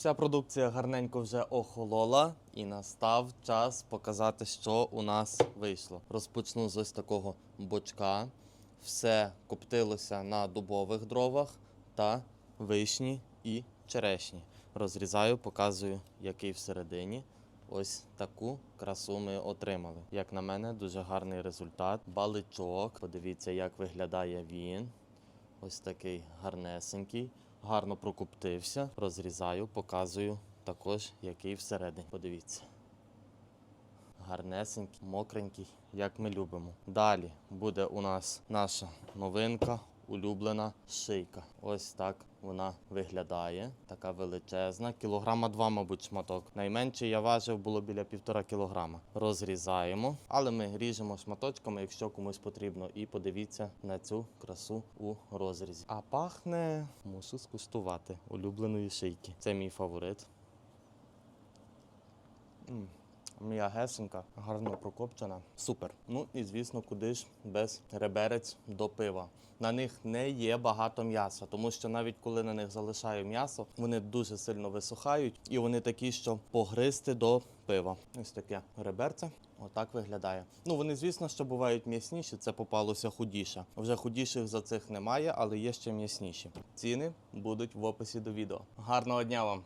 Вся продукція гарненько вже охолола, і настав час показати, що у нас вийшло. Розпочну з ось такого бочка. Все коптилося на дубових дровах та вишні і черешні. Розрізаю, показую, який всередині. Ось таку красу ми отримали. Як на мене, дуже гарний результат. Баличок. Подивіться, як виглядає він. Ось такий гарнесенький, гарно прокоптився. Розрізаю, показую також, який всередині. Подивіться. Гарнесенький, мокренький, як ми любимо. Далі буде у нас наша новинка, улюблена шийка. Ось так вона виглядає. Така величезна. Кілограма два, мабуть, шматок. Найменший я важив було біля півтора кілограма. Розрізаємо, але ми ріжемо шматочками, якщо комусь потрібно. І подивіться на цю красу у розрізі. А пахне, мушу скуштувати улюбленої шийки. Це мій фаворит. М'ягесенька, гарно прокопчена. Супер. Ну і звісно, куди ж без реберець до пива. На них не є багато м'яса, тому що навіть коли на них залишаю м'ясо, вони дуже сильно висухають і вони такі, що погризти до пива. Ось таке реберце. Отак виглядає. Ну вони, звісно, що бувають м'ясніші. Це попалося худіше. Вже худіших за цих немає, але є ще м'ясніші. Ціни будуть в описі до відео. Гарного дня вам!